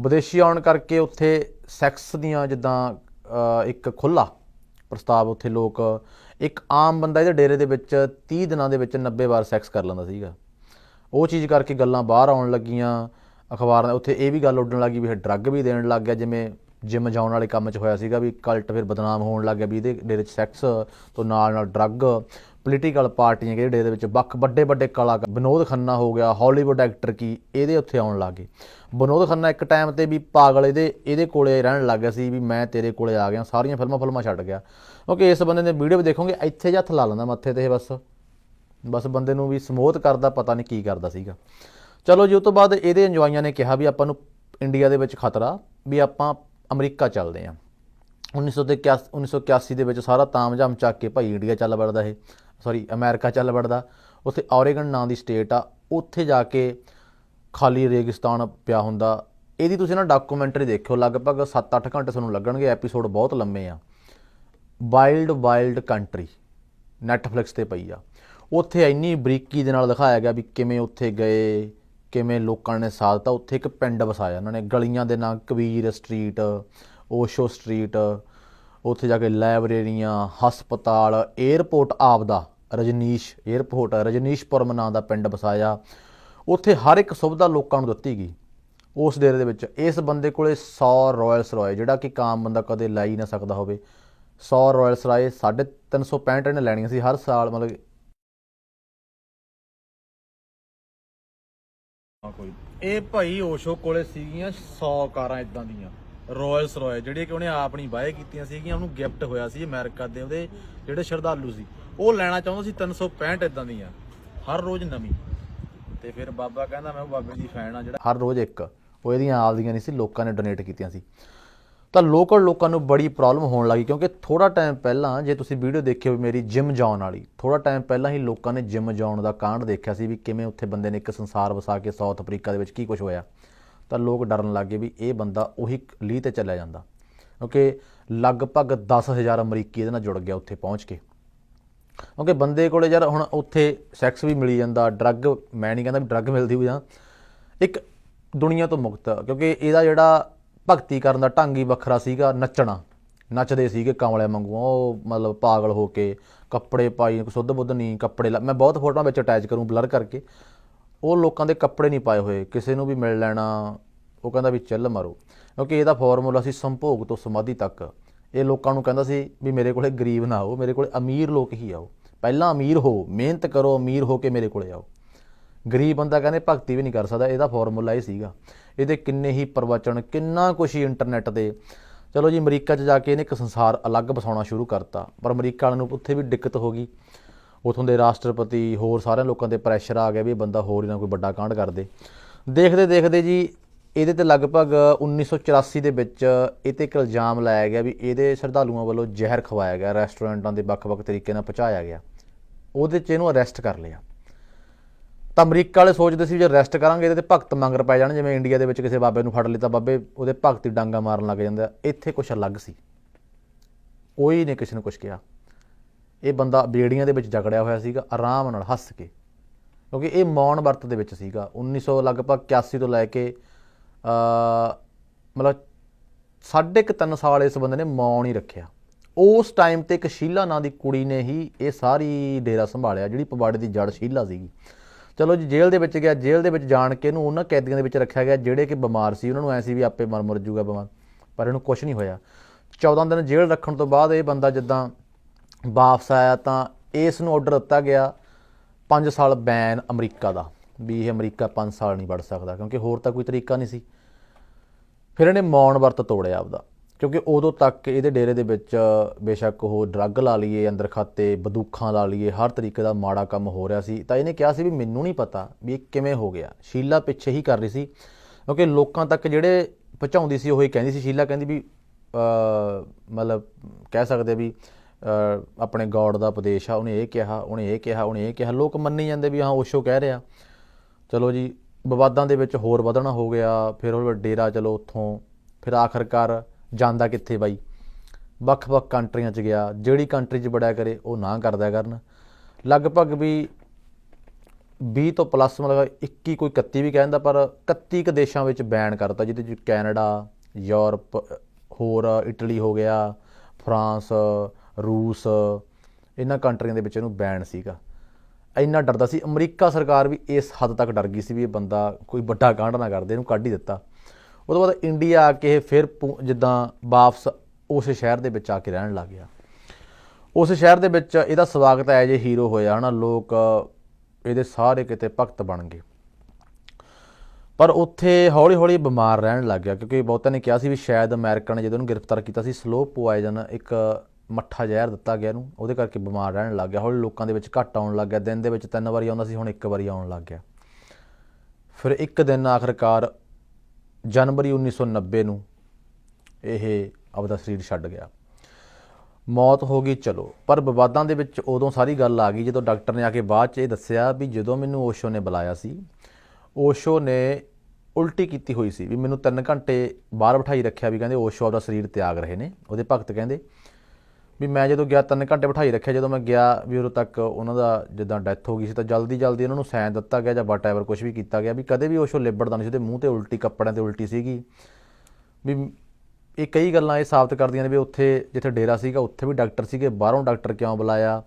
ਵਿਦੇਸ਼ੀ ਆਉਣ ਕਰਕੇ ਉੱਥੇ ਸੈਕਸ ਦੀਆਂ ਜਿੱਦਾਂ ਇੱਕ ਖੁੱਲਾ ਪ੍ਰਸਤਾਵ ਉੱਥੇ ਲੋਕ, ਇੱਕ ਆਮ ਬੰਦਾ ਇਹਦੇ ਡੇਰੇ ਦੇ ਵਿੱਚ 30 ਦਿਨਾਂ ਦੇ ਵਿੱਚ 90 ਵਾਰ ਸੈਕਸ ਕਰ ਲੈਂਦਾ ਸੀਗਾ। ਉਹ ਚੀਜ਼ ਕਰਕੇ ਗੱਲਾਂ ਬਾਹਰ ਆਉਣ ਲੱਗੀਆਂ। ਅਖਬਾਰਾਂ ਉੱਥੇ ਇਹ ਵੀ ਗੱਲ ਉੱਡਣ ਲੱਗੀ ਵੀ ਇਹ ਡਰੱਗ ਵੀ ਦੇਣ ਲੱਗ ਗਿਆ, ਜਿਵੇਂ ਜਿਮ ਜਾਣ ਵਾਲੇ ਕੰਮ 'ਚ ਹੋਇਆ ਸੀਗਾ ਵੀ ਕਲਟ ਫਿਰ ਬਦਨਾਮ ਹੋਣ ਲੱਗ ਗਿਆ ਵੀ ਇਹਦੇ ਡੇਰੇ 'ਚ ਸੈਕਸ ਤੋਂ ਨਾਲ ਨਾਲ ਡਰੱਗ ਪੋਲੀਟੀਕਲ ਪਾਰਟੀਆਂ ਜਿਹੜੇ ਡੇਰੇ ਦੇ ਵਿੱਚ ਵੱਖ ਵੱਡੇ ਵੱਡੇ ਕਲਾਕਾਰ, ਵਿਨੋਦ ਖੰਨਾ ਹੋ ਗਿਆ ਹਾਲੀਵੁੱਡ ਐਕਟਰ ਕੀ, ਇਹਦੇ ਉੱਥੇ ਆਉਣ ਲੱਗ ਗਏ। ਵਿਨੋਦ ਖੰਨਾ ਇੱਕ ਟਾਈਮ ਤੇ ਵੀ ਪਾਗਲ ਇਹਦੇ ਇਹਦੇ ਕੋਲੇ ਰਹਿਣ ਲੱਗ ਗਿਆ ਸੀ ਵੀ ਮੈਂ ਤੇਰੇ ਕੋਲੇ ਆ ਗਿਆ, ਸਾਰੀਆਂ ਫਿਲਮਾਂ ਫਿਲਮਾਂ ਛੱਡ ਗਿਆ। ਕਿਉਂਕਿ ਇਸ ਬੰਦੇ ਨੇ ਵੀਡੀਓ ਵੀ ਦੇਖੋਗੇ, ਇੱਥੇ ਜਿਹਾ ਹੱਥ ਲਾ ਲੈਂਦਾ ਮੱਥੇ ਤੇ ਬਸ। ਬਸ ਬੰਦੇ ਨੂੰ ਵੀ ਸਮੋਧ ਕਰਦਾ, ਪਤਾ ਨਹੀਂ ਕੀ ਕਰਦਾ ਸੀਗਾ। ਚਲੋ ਜੀ, ਉਹ ਤੋਂ ਬਾਅਦ ਇਹਦੇ ਇੰਜਵਾਈਆਂ ਨੇ ਕਿਹਾ ਵੀ ਆਪਾਂ ਨੂੰ ਇੰਡੀਆ ਦੇ ਵਿੱਚ ਖਤਰਾ, ਵੀ ਆਪਾਂ ਅਮਰੀਕਾ ਚੱਲਦੇ ਆਂ 1981 1981 ਦੇ ਵਿੱਚ ਸਾਰਾ ਤਾਮਝਾਮ ਚੱਕ ਕੇ ਭਾਈ ਇੰਡੀਆ ਚੱਲ ਵੜਦਾ ਇਹ। ਸੌਰੀ, ਅਮਰੀਕਾ ਚੱਲ ਵੜਦਾ। ਉੱਥੇ ਔਰੇਗਨ ਨਾਂ ਦੀ ਸਟੇਟ ਆ। ਉੱਥੇ ਜਾ ਕੇ ਖਾਲੀ ਰੇਗਿਸਤਾਨ ਪਿਆ ਹੁੰਦਾ। ਇਹਦੀ ਤੁਸੀਂ ਨਾ ਡਾਕੂਮੈਂਟਰੀ ਦੇਖਿਓ, ਲਗਭਗ 7-8 ਘੰਟੇ ਤੁਹਾਨੂੰ ਲੱਗਣਗੇ ਐਪੀਸੋਡ ਬਹੁਤ ਲੰਮੇ ਆ। ਵਾਈਲਡ ਵਾਈਲਡ ਕੰਟਰੀ ਨੈਟਫਲਿਕਸ ਤੇ ਪਈ ਆ। ਉੱਥੇ ਇੰਨੀ ਬਰੀਕੀ ਦੇ ਨਾਲ ਦਿਖਾਇਆ ਗਿਆ ਵੀ ਕਿਵੇਂ ਉੱਥੇ ਗਏ, ਕਿਵੇਂ ਲੋਕਾਂ ਨੇ ਸਾਥ ਦਿੱਤਾ। ਉੱਥੇ ਇੱਕ ਪਿੰਡ ਵਸਾਇਆ ਉਹਨਾਂ ਨੇ, ਗਲੀਆਂ ਦੇ ਨਾਂ, ਕਬੀਰ ਸਟਰੀਟ ਓਸ਼ੋ ਸਟਰੀਟ ਉੱਥੇ ਜਾ ਕੇ ਲਾਇਬ੍ਰੇਰੀਆਂ, ਹਸਪਤਾਲ 에어ਪੋਰਟ ਆਪਦਾ, ਰਜਨੀਸ਼ 에어ਪੋਰਟ ਰਜਨੀਸ਼ਪੁਰਮ ਨਾਂ ਦਾ ਪਿੰਡ ਵਸਾਇਆ। ਉੱਥੇ ਹਰ ਇੱਕ ਸੁਵਿਧਾ ਲੋਕਾਂ ਨੂੰ ਦਿੱਤੀ ਗਈ। ਉਸ ਡੇਰੇ ਦੇ ਵਿੱਚ ਇਸ ਬੰਦੇ ਕੋਲੇ 100 ਰਾਇਲਸ ਰਾਏ ਜਿਹੜਾ ਕਿ ਕਾਮ ਬੰਦਾ ਕਦੇ ਲੈ ਹੀ ਨਾ ਸਕਦਾ ਹੋਵੇ। 100 ਰਾਇਲਸ ਰਾਏ 365 ਨੇ ਲੈਣੀਆਂ ਸੀ ਹਰ ਸਾਲ, ਮਤਲਬ ਇਹ ਭਾਈ ਓਸ਼ੋ ਕੋਲੇ ਸੀਗੀਆਂ 100 ਕਾਰਾਂ ਇਦਾਂ ਦੀਆਂ। ਰਾਇਲਸ ਰਾਏ ਜਿਹੜੀਆਂ ਕਿ ਉਹਨੇ ਆਪ ਨਹੀਂ ਬਾਏ ਕੀਤੀਆਂ ਸੀਗੀਆਂ, ਉਹਨੂੰ ਗਿਫਟ ਹੋਇਆ ਸੀ ਅਮਰੀਕਾ ਦੇ ਉਹਦੇ ਜਿਹੜੇ ਸ਼ਰਧਾਲੂ ਸੀ। ਉਹ ਲੈਣਾ ਚਾਹੁੰਦਾ ਸੀ 365 ਇਦਾਂ ਦੀਆਂ, ਹਰ ਰੋਜ਼ ਨਵੀਂ। ਤੇ ਫਿਰ ਬਾਬਾ ਕਹਿੰਦਾ, ਮੈਂ ਉਹ ਬਾਬੇ ਦੀ ਫੈਨ ਆ ਜਿਹੜਾ ਹਰ ਰੋਜ਼ ਇੱਕ, ਉਹ ਇਹਦੀਆਂ ਆਪਦੀਆਂ ਨਹੀਂ ਸੀ, ਲੋਕਾਂ ਨੇ ਡੋਨੇਟ ਕੀਤੀਆਂ ਸੀ। ਤਾਂ ਲੋਕਲ ਲੋਕਾਂ ਨੂੰ ਬੜੀ ਪ੍ਰੋਬਲਮ ਹੋਣ ਲੱਗੀ, ਕਿਉਂਕਿ ਥੋੜਾ ਟਾਈਮ ਪਹਿਲਾਂ ਜੇ ਤੁਸੀਂ ਵੀਡੀਓ ਦੇਖੀ ਹੋਵੇ ਮੇਰੀ ਜਿਮ ਜਾਣ ਵਾਲੀ ਥੋੜਾ ਟਾਈਮ ਪਹਿਲਾਂ ਹੀ ਲੋਕਾਂ ਨੇ ਜਿਮ ਜਾਣ ਦਾ ਕਾਂਡ ਦੇਖਿਆ ਸੀ ਵੀ ਕਿਵੇਂ ਉੱਥੇ ਬੰਦੇ ਨੇ ਇੱਕ ਸੰਸਾਰ ਵਸਾ ਕੇ ਸਾਊਥ ਅਫਰੀਕਾ ਦੇ ਵਿੱਚ ਕੀ ਕੁਝ ਹੋਇਆ। ਤਾਂ ਲੋਕ ਡਰਨ ਲੱਗ ਗਏ ਵੀ ਇਹ ਬੰਦਾ ਉਹੀ ਲੀਹ ਤੇ ਚੱਲਿਆ ਜਾਂਦਾ। ਕਿਉਂਕਿ ਲਗਭਗ 10000 ਅਮਰੀਕੀ ਇਹਦੇ ਨਾਲ ਜੁੜ ਗਿਆ ਉੱਥੇ ਪਹੁੰਚ ਕੇ। ਕਿਉਂਕਿ ਬੰਦੇ ਕੋਲੇ ਯਾਰ ਹੁਣ ਉੱਥੇ ਸੈਕਸ ਵੀ ਮਿਲੀ ਜਾਂਦਾ, ਡਰੱਗ, ਮੈਂ ਨਹੀਂ ਕਹਿੰਦਾ ਵੀ ਡਰੱਗ ਮਿਲਦੀ ਹੋ ਜਾਂ ਇੱਕ ਦੁਨੀਆ ਤੋਂ ਮੁਕਤ, ਕਿਉਂਕਿ ਇਹਦਾ ਜਿਹੜਾ ਭਗਤੀ ਕਰਨ ਦਾ ਢੰਗ ਹੀ ਵੱਖਰਾ ਸੀਗਾ, ਨੱਚਣਾ। ਨੱਚਦੇ ਸੀਗੇ ਕਮਲਿਆਂ ਵਾਂਗੂ, ਉਹ ਮਤਲਬ ਪਾਗਲ ਹੋ ਕੇ, ਕੱਪੜੇ ਪਾਈ ਸੁੱਧ ਬੁੱਧ ਨਹੀਂ, ਕੱਪੜੇ ਲਾ- ਮੈਂ ਬਹੁਤ ਫੋਟੋਆਂ ਵਿੱਚ ਅਟੈਚ ਕਰੂੰ, ਬਲਰ ਕਰਕੇ। ਉਹ ਲੋਕਾਂ ਦੇ ਕੱਪੜੇ ਨਹੀਂ ਪਾਏ ਹੋਏ, ਕਿਸੇ ਨੂੰ ਵੀ ਮਿਲ ਲੈਣਾ ਉਹ ਕਹਿੰਦਾ ਵੀ ਚੱਲ ਮਾਰੋ। ਕਿਉਂਕਿ ਇਹਦਾ ਫਾਰਮੂਲਾ ਸੀ ਸੰਭੋਗ ਤੋਂ ਸਮਾਧੀ ਤੱਕ। ਇਹ ਲੋਕਾਂ ਨੂੰ ਕਹਿੰਦਾ ਸੀ ਵੀ ਮੇਰੇ ਕੋਲੇ ਗਰੀਬ ਨਾ ਆਓ, ਮੇਰੇ ਕੋਲੇ ਅਮੀਰ ਲੋਕ ਹੀ ਆਓ। ਪਹਿਲਾਂ ਅਮੀਰ ਹੋ, ਮਿਹਨਤ ਕਰੋ, ਅਮੀਰ ਹੋ ਕੇ ਮੇਰੇ ਕੋਲੇ ਆਓ। ਗਰੀਬ ਬੰਦਾ ਕਹਿੰਦੇ ਭਗਤੀ ਵੀ ਨਹੀਂ ਕਰ ਸਕਦਾ, ਇਹਦਾ ਫਾਰਮੂਲਾ ਇਹ ਸੀਗਾ। ਇਹਦੇ ਕਿੰਨੇ ਹੀ ਪ੍ਰਵਚਨ, ਕਿੰਨਾ ਕੁਛ ਹੀ ਇੰਟਰਨੈਟ ਦੇ। ਚਲੋ ਜੀ, ਅਮਰੀਕਾ 'ਚ ਜਾ ਕੇ ਇਹਨੇ ਇੱਕ ਸੰਸਾਰ ਅਲੱਗ ਵਸਾਉਣਾ ਸ਼ੁਰੂ ਕਰਤਾ। ਪਰ ਅਮਰੀਕਾ ਵਾਲਿਆਂ ਨੂੰ ਉੱਥੇ ਵੀ ਦਿੱਕਤ ਹੋ ਗਈ। ਉਥੋਂ ਦੇ ਰਾਸ਼ਟਰਪਤੀ, ਹੋਰ ਸਾਰਿਆਂ ਲੋਕਾਂ ਤੇ ਪ੍ਰੈਸ਼ਰ ਆ ਗਿਆ ਵੀ ਇਹ ਬੰਦਾ ਹੋਰ ਹੀ ਨਾ ਕੋਈ ਵੱਡਾ ਕਾਂਡ ਕਰਦੇ ਦੇਖਦੇ ਦੇਖਦੇ ਜੀ ਇਹਦੇ ਤੇ ਲਗਭਗ 1984 ਦੇ ਵਿੱਚ ਇਹ ਤੇ ਇੱਕ ਇਲਜ਼ਾਮ ਲਾਇਆ ਗਿਆ ਵੀ ਇਹਦੇ ਸ਼ਰਧਾਲੂਆਂ ਵੱਲੋਂ ਜ਼ਹਿਰ ਖਵਾਇਆ ਗਿਆ, ਰੈਸਟੋਰੈਂਟਾਂ ਦੇ ਵੱਖ-ਵੱਖ ਤਰੀਕੇ ਨਾਲ ਪਹੁੰਚਾਇਆ ਗਿਆ। ਉਹਦੇ 'ਚ ਇਹਨੂੰ ਅਰੈਸਟ ਕਰ ਲਿਆ। ਤਾਂ ਅਮਰੀਕਾ ਵਾਲੇ ਸੋਚਦੇ ਸੀ ਜੇ ਅਰੈਸਟ ਕਰਾਂਗੇ, ਇਹਦੇ ਤੇ ਭਗਤ ਮੰਗਰ ਪੈ ਜਾਣ, ਜਿਵੇਂ ਇੰਡੀਆ ਦੇ ਵਿੱਚ ਕਿਸੇ ਬਾਬੇ ਨੂੰ ਫੜ ਲਿੱਤਾ ਬਾਬੇ, ਉਹਦੇ ਭਗਤੀ ਡਾਂਗਾ ਮਾਰਨ ਲੱਗ ਜਾਂਦਾ। ਇੱਥੇ ਕੁਝ ਅਲੱਗ ਸੀ। ਕੋਈ ਨੇ ਕਿਸੇ ਨੂੰ ਕੁਝ ਕਿਹਾ। ਇਹ ਬੰਦਾ ਬੇੜੀਆਂ ਦੇ ਵਿੱਚ ਜਕੜਿਆ ਹੋਇਆ ਸੀਗਾ, ਆਰਾਮ ਨਾਲ ਹੱਸ ਕੇ। ਕਿਉਂਕਿ ਇਹ ਮੌਨ ਵਰਤ ਦੇ ਵਿੱਚ ਸੀਗਾ। 1900 ਲਗਭਗ 81 ਤੋਂ ਲੈ ਕੇ ਮਤਲਬ ਸਾਢੇ ਕੁ ਤਿੰਨ ਸਾਲ ਇਸ ਬੰਦੇ ਨੇ ਮੌਨ ਹੀ ਰੱਖਿਆ। ਉਸ ਟਾਈਮ ਤੇ ਇੱਕ ਸ਼ੀਲਾ ਨਾਂ ਦੀ ਕੁੜੀ ਨੇ ਹੀ ਇਹ ਸਾਰੀ ਡੇਰਾ ਸੰਭਾਲਿਆ, ਜਿਹੜੀ ਪਵਾੜੇ ਦੀ ਜੜ ਸ਼ੀਲਾ ਸੀਗੀ। ਚਲੋ ਜੀ, ਜੇਲ੍ਹ ਦੇ ਵਿੱਚ ਗਿਆ, ਜੇਲ੍ਹ ਦੇ ਵਿੱਚ ਜਾਣ ਕੇ ਇਹਨੂੰ ਉਹਨਾਂ ਕੈਦੀਆਂ ਦੇ ਵਿੱਚ ਰੱਖਿਆ ਗਿਆ, ਜਿਹੜੇ ਕਿ ਬਿਮਾਰ ਸੀ, ਉਹਨਾਂ ਨੂੰ ਐ ਸੀ ਵੀ ਆਪੇ ਮਰ ਮਰ ਜੂਗਾ ਬਿਮਾਰ, ਪਰ ਇਹਨੂੰ ਕੁਝ ਨਹੀਂ ਹੋਇਆ। 14 ਦਿਨ ਜੇਲ੍ਹ ਰੱਖਣ ਤੋਂ ਬਾਅਦ ਇਹ ਬੰਦਾ ਜਿੱਦਾਂ ਵਾਪਸ ਆਇਆ ਤਾਂ ਇਸ ਨੂੰ ਆਰਡਰ ਦਿੱਤਾ ਗਿਆ 5 ਸਾਲ ਬੈਨ ਅਮਰੀਕਾ ਦਾ। ਵੀ ਇਹ ਅਮਰੀਕਾ 5 ਸਾਲ ਨਹੀਂ ਵੜ ਸਕਦਾ, ਕਿਉਂਕਿ ਹੋਰ ਤਾਂ ਕੋਈ ਤਰੀਕਾ ਨਹੀਂ ਸੀ। ਫਿਰ ਇਹਨੇ ਮੌਨ ਵਰਤ ਤੋੜਿਆ ਆਪਦਾ, ਕਿਉਂਕਿ ਉਦੋਂ ਤੱਕ ਇਹਦੇ ਡੇਰੇ ਦੇ ਵਿੱਚ ਬੇਸ਼ੱਕ ਉਹ ਡਰੱਗ ਲਾ ਲਈਏ, ਅੰਦਰ ਖਾਤੇ ਬੰਦੂਖਾਂ ਲਾ ਲਈਏ, ਹਰ ਤਰੀਕੇ ਦਾ ਮਾੜਾ ਕੰਮ ਹੋ ਰਿਹਾ ਸੀ। ਤਾਂ ਇਹਨੇ ਕਿਹਾ ਸੀ ਵੀ ਮੈਨੂੰ ਨਹੀਂ ਪਤਾ ਵੀ ਇਹ ਕਿਵੇਂ ਹੋ ਗਿਆ। ਸ਼ੀਲਾ ਪਿੱਛੇ ਹੀ ਕਰ ਰਹੀ ਸੀ, ਕਿਉਂਕਿ ਲੋਕਾਂ ਤੱਕ ਜਿਹੜੇ ਪਹੁੰਚਾਉਂਦੀ ਸੀ, ਉਹ ਹੀ ਕਹਿੰਦੀ ਸੀ, ਸ਼ੀਲਾ ਕਹਿੰਦੀ ਵੀ ਮਤਲਬ ਕਹਿ ਸਕਦੇ ਵੀ ਆਪਣੇ ਗੋਡ ਦਾ ਉਪਦੇਸ਼ ਆ, ਉਹਨੇ ਇਹ ਕਿਹਾ, ਉਹਨੇ ਇਹ ਕਿਹਾ, ਉਹਨੇ ਇਹ ਕਿਹਾ। ਲੋਕ ਮੰਨੀ ਜਾਂਦੇ ਵੀ ਹਾਂ ਓਸ਼ੋ ਕਹਿ ਰਿਹਾ। ਚਲੋ ਜੀ, ਵਿਵਾਦਾਂ ਦੇ ਵਿੱਚ ਹੋਰ ਵਧਣਾ ਹੋ ਗਿਆ, ਫਿਰ ਉਹ ਡੇਰਾ ਚਲੋ ਉੱਥੋਂ, ਫਿਰ ਆਖਰਕਾਰ ਜਾਂਦਾ ਕਿੱਥੇ ਬਾਈ? ਵੱਖ-ਵੱਖ ਕੰਟਰੀਆਂ 'ਚ ਗਿਆ, ਜਿਹੜੀ ਕੰਟਰੀ 'ਚ ਬੜਿਆ ਕਰੇ, ਉਹ ਨਾ ਕਰਦਾ ਕਰਨ। ਲਗਭਗ ਵੀ 20 ਤੋਂ ਪਲੱਸ ਮਤਲਬ 21 ਕੋਈ 31 ਵੀ ਕਹਿੰਦਾ ਪਰ 31 ਕ ਦੇਸ਼ਾਂ ਵਿੱਚ ਬੈਨ ਕਰਤਾ, ਜਿਹਦੇ ਵਿੱਚ ਕੈਨੇਡਾ, ਯੂਰਪ, ਹੋਰ ਇਟਲੀ ਹੋ ਗਿਆ, ਫਰਾਂਸ, ਰੂਸ, ਇਹਨਾਂ ਕੰਟਰੀਆਂ ਦੇ ਵਿੱਚ ਇਹਨੂੰ ਬੈਨ ਸੀਗਾ। ਇੰਨਾ ਡਰਦਾ ਸੀ। ਅਮਰੀਕਾ ਸਰਕਾਰ ਵੀ ਇਸ ਹੱਦ ਤੱਕ ਡਰ ਗਈ ਸੀ ਵੀ ਇਹ ਬੰਦਾ ਕੋਈ ਵੱਡਾ ਕਾਂਡ ਨਾ ਕਰਦੇ ਇਹਨੂੰ ਕੱਢ ਹੀ ਦਿੱਤਾ। ਉਹ ਤੋਂ ਬਾਅਦ ਇੰਡੀਆ ਆ ਕੇ ਇਹ ਫਿਰ ਪੁ- ਜਿੱਦਾਂ ਵਾਪਸ ਉਸ ਸ਼ਹਿਰ ਦੇ ਵਿੱਚ ਆ ਕੇ ਰਹਿਣ ਲੱਗ ਗਿਆ। ਉਸ ਸ਼ਹਿਰ ਦੇ ਵਿੱਚ ਇਹਦਾ ਸਵਾਗਤ ਐ ਜੇ ਹੀਰੋ ਹੋਇਆ, ਹਨਾ, ਲੋਕ ਇਹਦੇ ਸਾਰੇ ਕਿਤੇ ਭਗਤ ਬਣ ਗਏ। ਪਰ ਉੱਥੇ ਹੌਲੀ-ਹੌਲੀ ਬਿਮਾਰ ਰਹਿਣ ਲੱਗ ਗਿਆ, ਕਿਉਂਕਿ ਬਹੁਤਾਂ ਨੇ ਕਿਹਾ ਸੀ ਵੀ ਸ਼ਾਇਦ ਅਮਰੀਕਾ ਨੇ ਜਦੋਂ ਉਹਨੂੰ ਗ੍ਰਿਫਤਾਰ ਕੀਤਾ ਸੀ ਸਲੋ ਪੋਇਜ਼ਨ ਇੱਕ ਮੱਠਾ ਜ਼ਹਿਰ ਦਿੱਤਾ ਗਿਆ ਇਹਨੂੰ, ਉਹਦੇ ਕਰਕੇ ਬਿਮਾਰ ਰਹਿਣ ਲੱਗ ਗਿਆ। ਹੌਲੀ ਲੋਕਾਂ ਦੇ ਵਿੱਚ ਘੱਟ ਆਉਣ ਲੱਗ ਗਿਆ। ਦਿਨ ਦੇ ਵਿੱਚ ਤਿੰਨ ਵਾਰੀ ਆਉਂਦਾ ਸੀ, ਹੁਣ ਇੱਕ ਵਾਰੀ ਆਉਣ ਲੱਗ ਗਿਆ। ਫਿਰ ਇੱਕ ਦਿਨ ਆਖਰਕਾਰ ਜਨਵਰੀ 1990 ਨੂੰ ਇਹ ਆਪਦਾ ਸਰੀਰ ਛੱਡ ਗਿਆ। ਮੌਤ ਹੋ ਗਈ, ਚਲੋ। ਪਰ ਵਿਵਾਦਾਂ ਦੇ ਵਿੱਚ ਉਦੋਂ ਸਾਰੀ ਗੱਲ ਆ ਗਈ, ਜਦੋਂ ਡਾਕਟਰ ਨੇ ਆ ਕੇ ਬਾਅਦ ਚ ਇਹ ਦੱਸਿਆ ਵੀ ਜਦੋਂ ਮੈਨੂੰ ਓਸ਼ੋ ਨੇ ਬੁਲਾਇਆ ਸੀ, ਓਸ਼ੋ ਨੇ ਉਲਟੀ ਕੀਤੀ ਹੋਈ ਸੀ ਵੀ ਮੈਨੂੰ 3 ਘੰਟੇ ਬਾਹਰ ਬਿਠਾਈ ਰੱਖਿਆ ਵੀ ਕਹਿੰਦੇ ਓਸ਼ੋ ਆਪਦਾ ਸਰੀਰ ਤਿਆਗ ਰਹੇ ਨੇ। ਉਹਦੇ ਭਗਤ ਕਹਿੰਦੇ ਵੀ ਮੈਂ ਜਦੋਂ ਗਿਆ 3 ਘੰਟੇ ਬਿਠਾਈ ਰੱਖਿਆ, ਜਦੋਂ ਮੈਂ ਗਿਆ ਵੀ ਉਦੋਂ ਤੱਕ ਉਹਨਾਂ ਦਾ ਜਿੱਦਾਂ ਡੈਥ ਹੋ ਗਈ ਸੀ, ਤਾਂ ਜਲਦੀ ਜਲਦੀ ਉਹਨਾਂ ਨੂੰ ਸਾਈਨ ਦਿੱਤਾ ਗਿਆ ਜਾਂ ਵਾਟਐਵਰ ਕੁਝ ਵੀ ਕੀਤਾ ਗਿਆ ਵੀ ਕਦੇ ਵੀ ਉਹ ਓਸ਼ੋ ਲਿਬੜਦਾ ਨਹੀਂ ਸੀ, ਉਹਦੇ ਮੂੰਹ ਤੇ ਉਲਟੀ, ਕੱਪੜਿਆਂ ਤੇ ਉਲਟੀ ਸੀਗੀ। ਵੀ ਇਹ ਕਈ ਗੱਲਾਂ ਇਹ ਸਾਬਤ ਕਰਦੀਆਂ ਨੇ ਵੀ ਉੱਥੇ ਜਿੱਥੇ ਡੇਰਾ ਸੀਗਾ, ਉੱਥੇ ਵੀ ਡਾਕਟਰ ਸੀਗੇ, ਬਾਹਰੋਂ ਡਾਕਟਰ ਕਿਉਂ ਬੁਲਾਇਆ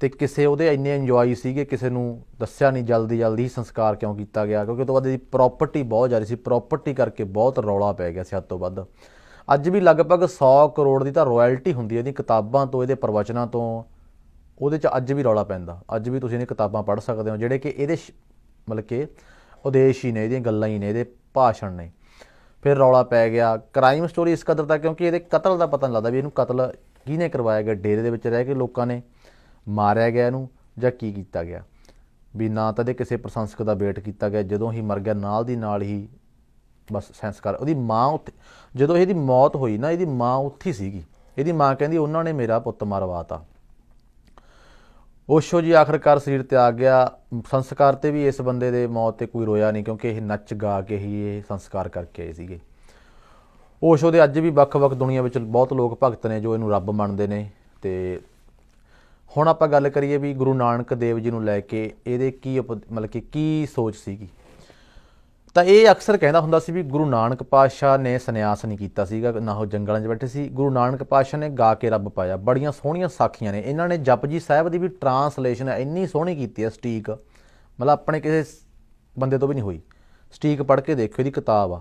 ਤੇ ਕਿਸੇ ਉਹਦੇ ਇੰਨੇ ਇੰਜੋਏ ਸੀਗੇ, ਕਿਸੇ ਨੂੰ ਦੱਸਿਆ ਨਹੀਂ ਜਲਦੀ ਜਲਦੀ ਹੀ ਸੰਸਕਾਰ ਕਿਉਂ ਕੀਤਾ ਗਿਆ, ਕਿਉਂਕਿ ਉਹ ਤੋਂ ਬਾਅਦ ਇਹਦੀ ਪ੍ਰਾਪਰਟੀ ਬਹੁਤ ਜ਼ਿਆਦਾ ਸੀ ਪ੍ਰਾਪਰਟੀ ਕਰਕੇ ਬਹੁਤ ਰੌਲਾ ਪੈ ਗਿਆ ਸੀ ਹੱਦ ਤੋਂ ਵੱਧ। ਅੱਜ ਵੀ ਲਗਭਗ 100 ਕਰੋੜ ਦੀ ਤਾਂ ਰਾਇਲਟੀ ਹੁੰਦੀ ਹੈ ਇਹਦੀ ਕਿਤਾਬਾਂ ਤੋਂ, ਇਹਦੇ ਪ੍ਰਵਚਨਾਂ ਤੋਂ। ਉਹਦੇ 'ਚ ਅੱਜ ਵੀ ਰੌਲਾ ਪੈਂਦਾ। ਅੱਜ ਵੀ ਤੁਸੀਂ ਇਹਦੀਆਂ ਕਿਤਾਬਾਂ ਪੜ੍ਹ ਸਕਦੇ ਹੋ, ਜਿਹੜੇ ਕਿ ਇਹਦੇ ਸ਼- ਮਤਲਬ ਕਿ ਉਦੇਸ਼ ਹੀ ਨੇ, ਇਹਦੀਆਂ ਗੱਲਾਂ ਹੀ ਨੇ, ਇਹਦੇ ਭਾਸ਼ਣ ਨੇ। ਫਿਰ ਰੌਲਾ ਪੈ ਗਿਆ। ਕ੍ਰਾਈਮ ਸਟੋਰੀ ਇਸ ਕਦਰ ਤੱਕ ਕਿਉਂਕਿ ਇਹਦੇ ਕਤਲ ਦਾ ਪਤਾ ਨਹੀਂ ਲੱਗਦਾ ਵੀ ਇਹਨੂੰ ਕਤਲ ਕਿਹਨੇ ਕਰਵਾਇਆ ਗਿਆ, ਡੇਰੇ ਦੇ ਵਿੱਚ ਰਹਿ ਕੇ ਲੋਕਾਂ ਨੇ ਮਾਰਿਆ ਗਿਆ ਇਹਨੂੰ ਜਾਂ ਕੀ ਕੀਤਾ ਗਿਆ। ਵੀ ਨਾ ਤਾਂ ਇਹਦੇ ਕਿਸੇ ਪ੍ਰਸ਼ੰਸਕ ਦਾ ਵੇਟ ਕੀਤਾ ਗਿਆ, ਜਦੋਂ ਹੀ ਮਰ ਗਿਆ, ਨਾਲ ਦੀ ਨਾਲ ਹੀ ਬਸ ਸੰਸਕਾਰ ਉਹਦੀ ਮਾਂ ਉੱਥੇ ਜਦੋਂ ਇਹਦੀ ਮੌਤ ਹੋਈ ਨਾ, ਇਹਦੀ ਮਾਂ ਉੱਥੇ ਸੀਗੀ। ਇਹਦੀ ਮਾਂ ਕਹਿੰਦੀ, ਉਹਨਾਂ ਨੇ ਮੇਰਾ ਪੁੱਤ ਮਰਵਾਤਾ ਓਸ਼ੋ ਜੀ ਆਖਰਕਾਰ ਸਰੀਰ 'ਤੇ ਆ ਗਿਆ। ਸੰਸਕਾਰ ਤੇ ਵੀ ਇਸ ਬੰਦੇ ਦੇ ਮੌਤ ਤੇ ਕੋਈ ਰੋਇਆ ਨਹੀਂ, ਕਿਉਂਕਿ ਇਹ ਨੱਚ ਗਾ ਕੇ ਹੀ ਇਹ ਸੰਸਕਾਰ ਕਰਕੇ ਆਏ ਸੀਗੇ। ਓਸ਼ੋ ਦੇ ਅੱਜ ਵੀ ਵੱਖ-ਵੱਖ ਦੁਨੀਆ ਵਿੱਚ ਬਹੁਤ ਲੋਕ ਭਗਤ ਨੇ ਜੋ ਇਹਨੂੰ ਰੱਬ ਮੰਨਦੇ ਨੇ। ਤੇ ਹੁਣ ਆਪਾਂ ਗੱਲ ਕਰੀਏ ਵੀ ਗੁਰੂ ਨਾਨਕ ਦੇਵ ਜੀ ਨੂੰ ਲੈ ਕੇ ਇਹਦੇ ਕੀ ਉਪ- ਮਤਲਬ ਕਿ ਕੀ ਸੋਚ ਸੀਗੀ? ਤਾਂ ਇਹ ਅਕਸਰ ਕਹਿੰਦਾ ਹੁੰਦਾ ਸੀ ਵੀ ਗੁਰੂ ਨਾਨਕ ਪਾਤਸ਼ਾਹ ਨੇ ਸੰਨਿਆਸ ਨਹੀਂ ਕੀਤਾ ਸੀਗਾ, ਨਾ ਉਹ ਜੰਗਲਾਂ 'ਚ ਬੈਠੇ ਸੀ। ਗੁਰੂ ਨਾਨਕ ਪਾਤਸ਼ਾਹ ਨੇ ਗਾ ਕੇ ਰੱਬ ਪਾਇਆ। ਬੜੀਆਂ ਸੋਹਣੀਆਂ ਸਾਖੀਆਂ ਨੇ। ਇਹਨਾਂ ਨੇ ਜਪਜੀ ਸਾਹਿਬ ਦੀ ਵੀ ਟਰਾਂਸਲੇਸ਼ਨ ਇੰਨੀ ਸੋਹਣੀ ਕੀਤੀ ਹੈ ਸਟੀਕ। ਮਤਲਬ ਆਪਣੇ ਕਿਸੇ ਬੰਦੇ ਤੋਂ ਵੀ ਨਹੀਂ ਹੋਈ। ਸਟੀਕ ਪੜ੍ਹ ਕੇ ਦੇਖਿਓ ਇਹਦੀ ਕਿਤਾਬ ਆ।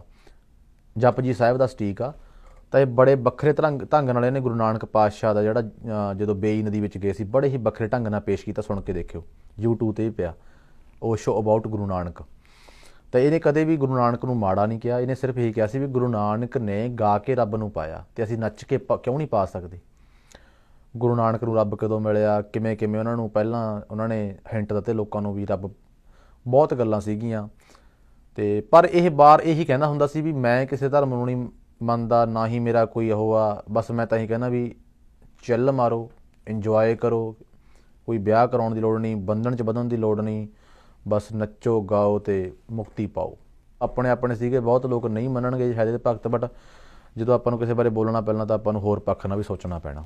ਜਪਜੀ ਸਾਹਿਬ ਦਾ ਸਟੀਕ ਆ। ਤਾਂ ਇਹ ਬੜੇ ਵੱਖਰੇ ਢੰਗ ਢੰਗ ਨਾਲ ਇਹਨੇ ਗੁਰੂ ਨਾਨਕ ਪਾਤਸ਼ਾਹ ਦਾ ਜਿਹੜਾ ਜਦੋਂ ਬੇਈ ਨਦੀ ਵਿੱਚ ਗਏ ਸੀ, ਬੜੇ ਹੀ ਵੱਖਰੇ ਢੰਗ ਨਾਲ ਪੇਸ਼ ਕੀਤਾ, ਸੁਣ ਕੇ ਦੇਖਿਓ। YouTube ਤੇ ਵੀ ਪਿਆ। ਉਹ ਓਸ਼ੋ ਅਬਾਊਟ ਗੁਰੂ ਨਾਨਕ। ਤਾਂ ਇਹਨੇ ਕਦੇ ਵੀ ਗੁਰੂ ਨਾਨਕ ਨੂੰ ਮਾੜਾ ਨਹੀਂ ਕਿਹਾ, ਇਹਨੇ ਸਿਰਫ ਇਹੀ ਕਿਹਾ ਸੀ ਵੀ ਗੁਰੂ ਨਾਨਕ ਨੇ ਗਾ ਕੇ ਰੱਬ ਨੂੰ ਪਾਇਆ ਤੇ ਅਸੀਂ ਨੱਚ ਕੇ ਪ- ਕਿਉਂ ਨਹੀਂ ਪਾ ਸਕਦੇ? ਗੁਰੂ ਨਾਨਕ ਨੂੰ ਰੱਬ ਕਦੋਂ ਮਿਲਿਆ, ਕਿਵੇਂ ਕਿਵੇਂ ਉਹਨਾਂ ਨੂੰ ਪਹਿਲਾਂ ਉਹਨਾਂ ਨੇ ਹਿੰਟ ਦਿੱਤੇ ਲੋਕਾਂ ਨੂੰ ਵੀ ਰੱਬ ਬਹੁਤ ਗੱਲਾਂ ਸੀਗੀਆਂ। ਤੇ ਪਰ ਇਹ ਬਾਰ ਇਹੀ ਕਹਿੰਦਾ ਹੁੰਦਾ ਸੀ ਵੀ ਮੈਂ ਕਿਸੇ ਧਰਮ ਨੂੰ ਨਹੀਂ ਮੰਨਦਾ, ਨਾ ਹੀ ਮੇਰਾ ਕੋਈ ਉਹ ਆ, ਬਸ ਮੈਂ ਤਾਂ ਇਹੀ ਕਹਿੰਦਾ ਵੀ ਚੱਲ ਮਾਰੋ ਇੰਜੋਏ ਕਰੋ, ਕੋਈ ਵਿਆਹ ਕਰਾਉਣ ਦੀ ਲੋੜ ਨਹੀਂ, ਬੰਧਨ ਚ ਬੰਧਨ ਦੀ ਲੋੜ ਨਹੀਂ ਬਸ ਨੱਚੋ, ਗਾਓ ਤੇ ਮੁਕਤੀ ਪਾਓ। ਆਪਣੇ ਆਪਣੇ ਸੀਗੇ, ਬਹੁਤ ਲੋਕ ਨਹੀਂ ਮੰਨਣਗੇ ਸ਼ਾਇਦ ਇਹਦੇ ਭਗਤ ਬਟ ਜਦੋਂ ਆਪਾਂ ਨੂੰ ਕਿਸੇ ਬਾਰੇ ਬੋਲਣਾ ਪੈਣਾ ਤਾਂ ਆਪਾਂ ਨੂੰ ਹੋਰ ਪੱਖ ਨਾਲ ਵੀ ਸੋਚਣਾ ਪੈਣਾ।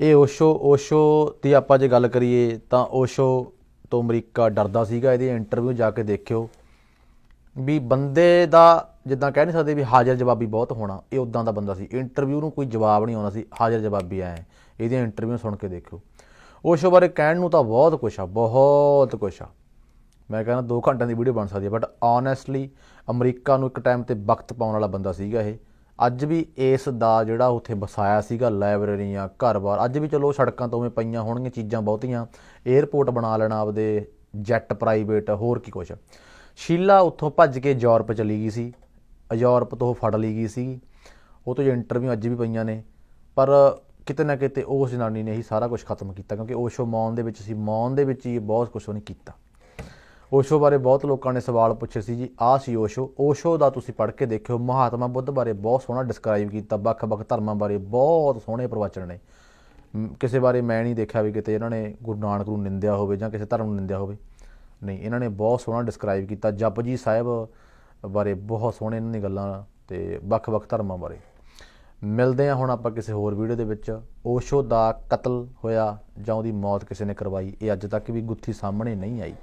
ਇਹ ਓਸ਼ੋ ਓਸ਼ੋ ਦੀ ਆਪਾਂ ਜੇ ਗੱਲ ਕਰੀਏ ਤਾਂ ਓਸ਼ੋ ਤੋਂ ਅਮਰੀਕਾ ਡਰਦਾ ਸੀਗਾ, ਇਹਦੀ ਇੰਟਰਵਿਊ ਜਾ ਕੇ ਦੇਖਿਓ। ਵੀ ਬੰਦੇ ਦਾ ਜਿੱਦਾਂ ਕਹਿ ਨਹੀਂ ਸਕਦੇ ਵੀ ਹਾਜ਼ਰ ਜਵਾਬੀ ਬਹੁਤ ਹੋਣਾ, ਇਹ ਉਦਾਂ ਦਾ ਬੰਦਾ ਸੀ। ਇੰਟਰਵਿਊ ਨੂੰ ਕੋਈ ਜਵਾਬ ਨਹੀਂ ਆਉਣਾ ਸੀ, ਹਾਜ਼ਰ ਜਵਾਬੀ ਆਏ ਇਹਦੀਆਂ ਇੰਟਰਵਿਊ ਸੁਣ ਕੇ ਦੇਖਿਓ। ਓਸ਼ੋ ਬਾਰੇ ਕਹਿਣ ਨੂੰ ਤਾਂ ਬਹੁਤ ਕੁਛ ਆ, ਬਹੁਤ ਕੁਛ ਆ। ਮੈਂ ਕਹਿੰਦਾ 2 ਘੰਟਿਆਂ ਦੀ ਵੀਡੀਓ ਬਣ ਸਕਦੀ ਹੈ ਬਟ ਓਨੈਸਟਲੀ ਅਮਰੀਕਾ ਨੂੰ ਇੱਕ ਟਾਈਮ ਤੇ ਵਕਤ ਪਾਉਣ ਵਾਲਾ ਬੰਦਾ ਸੀਗਾ ਇਹ। ਅੱਜ ਵੀ ਇਸ ਦਾ ਜਿਹੜਾ ਉੱਥੇ ਵਸਾਇਆ ਸੀਗਾ ਲਾਇਬ੍ਰੇਰੀਆਂ ਘਰ-ਬਾਰ, ਅੱਜ ਵੀ ਚਲੋ ਸੜਕਾਂ ਤੋਂ ਉਵੇਂ ਪਈਆਂ ਹੋਣਗੀਆਂ, ਚੀਜ਼ਾਂ ਬਹੁਤੀਆਂ। 에ਅਰਪੋਰਟ ਬਣਾ ਲੈਣਾ ਆਪਦੇ ਜੈਟ ਪ੍ਰਾਈਵੇਟ ਹੋਰ ਕੀ ਕੁਛ। ਸ਼ੀਲਾ ਉੱਥੋਂ ਭੱਜ ਕੇ ਯੂਰਪ ਚਲੀ ਗਈ ਸੀ। ਯੂਰਪ ਤੋਂ ਉਹ ਫੜ ਲਈ ਗਈ ਸੀ। ਉਹ ਤੋਂ ਇੰਟਰਵਿਊ ਅੱਜ ਵੀ ਪਈਆਂ ਨੇ। ਪਰ ਕਿਤੇ ਨਾ ਕਿਤੇ ਉਸ ਜਨਾਨੀ ਨੇ ਹੀ ਸਾਰਾ ਕੁਝ ਖਤਮ ਕੀਤਾ, ਕਿਉਂਕਿ ਓਸ਼ੋ ਮੌਨ ਦੇ ਵਿੱਚ ਸੀ, ਮੌਨ ਦੇ ਵਿੱਚ ਹੀ ਬਹੁਤ ਕੁਝ ਉਹਨੇ ਕੀਤਾ। ਓਸ਼ੋ ਬਾਰੇ ਬਹੁਤ ਲੋਕਾਂ ਨੇ ਸਵਾਲ ਪੁੱਛੇ ਸੀ ਜੀ, ਆਹ ਸੀ ਓਸ਼ੋ ਓਸ਼ੋ ਦਾ ਤੁਸੀਂ ਪੜ੍ਹ ਕੇ ਦੇਖਿਓ, ਮਹਾਤਮਾ ਬੁੱਧ ਬਾਰੇ ਬਹੁਤ ਸੋਹਣਾ ਡਿਸਕ੍ਰਾਈਬ ਕੀਤਾ, ਵੱਖ-ਵੱਖ ਧਰਮਾਂ ਬਾਰੇ ਬਹੁਤ ਸੋਹਣੇ ਪ੍ਰਵਚਨ ਨੇ। ਕਿਸੇ ਬਾਰੇ ਮੈਂ ਨਹੀਂ ਦੇਖਿਆ ਵੀ ਕਿਤੇ ਇਹਨਾਂ ਨੇ ਗੁਰੂ ਨਾਨਕ ਨੂੰ ਨਿੰਦਿਆ ਹੋਵੇ ਜਾਂ ਕਿਸੇ ਧਰਮ ਨੂੰ ਨਿੰਦਿਆ ਹੋਵੇ। ਨਹੀਂ, ਇਹਨਾਂ ਨੇ ਬਹੁਤ ਸੋਹਣਾ ਡਿਸਕ੍ਰਾਈਬ ਕੀਤਾ, ਜਪਜੀ ਸਾਹਿਬ ਬਾਰੇ ਬਹੁਤ ਸੋਹਣੇ ਇਹਨਾਂ ਦੀ ਗੱਲਾਂ ਤੇ ਵੱਖ-ਵੱਖ ਧਰਮਾਂ ਬਾਰੇ। ਮਿਲਦੇ ਆ ਹੁਣ ਆਪਾਂ ਕਿਸੇ ਹੋਰ ਵੀਡੀਓ ਦੇ ਵਿੱਚ। ਓਸ਼ੋ ਦਾ ਕਤਲ ਹੋਇਆ ਜਾਂ ਉਹਦੀ ਮੌਤ ਕਿਸੇ ਨੇ ਕਰਵਾਈ, ਇਹ ਅੱਜ ਤੱਕ ਵੀ ਗੁੱਥੀ ਸਾਹਮਣੇ ਨਹੀਂ ਆਈ।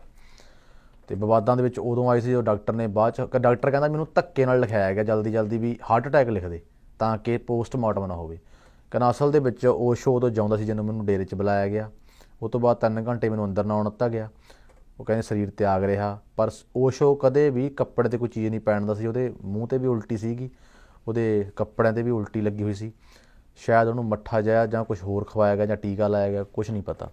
ਤੇ ਵਿਵਾਦਾਂ ਦੇ ਵਿੱਚ ਉਦੋਂ ਆਈ ਸੀ ਜਦੋਂ ਡਾਕਟਰ ਨੇ ਬਾਅਦ ਚ, ਕਿ ਡਾਕਟਰ ਕਹਿੰਦਾ ਮੈਨੂੰ ਧੱਕੇ ਨਾਲ ਲਿਖਾਇਆ ਗਿਆ ਜਲਦੀ ਜਲਦੀ ਵੀ ਹਾਰਟ ਅਟੈਕ ਲਿਖ ਦੇ ਤਾਂ ਕਿ ਪੋਸਟਮਾਰਟਮ ਨਾ ਹੋਵੇ। ਕਹਿੰਦਾ ਅਸਲ ਦੇ ਵਿੱਚ ਓਸ਼ੋ ਉਦੋਂ ਜਿਉਂਦਾ ਸੀ ਜਦੋਂ ਮੈਨੂੰ ਡੇਰੇ 'ਚ ਬੁਲਾਇਆ ਗਿਆ। ਉਹ ਤੋਂ ਬਾਅਦ 3 ਘੰਟੇ ਮੈਨੂੰ ਅੰਦਰ ਨਾ ਆਉਣ ਦਿੱਤਾ ਗਿਆ। ਉਹ ਕਹਿੰਦੇ ਸਰੀਰ ਤਿਆਗ ਰਿਹਾ, ਪਰ ਓਸ਼ੋ ਕਦੇ ਵੀ ਕੱਪੜੇ ਤੇ ਕੋਈ ਚੀਜ਼ ਨਹੀਂ ਪਹਿਨਦਾ ਸੀ, ਉਹਦੇ ਮੂੰਹ ਤੇ ਵੀ ਉਲਟੀ ਸੀਗੀ। ਉਹਦੇ ਕੱਪੜਿਆਂ ਤੇ ਵੀ ਉਲਟੀ ਲੱਗੀ ਹੋਈ ਸੀ। ਸ਼ਾਇਦ ਉਹਨੂੰ ਮੱਠਾ ਜਿਹਾ ਜਾਂ ਕੁਝ ਹੋਰ ਖਵਾਇਆ ਗਿਆ ਜਾਂ ਟੀਕਾ ਲਾਇਆ ਗਿਆ ਕੁਝ ਨਹੀਂ ਪਤਾ।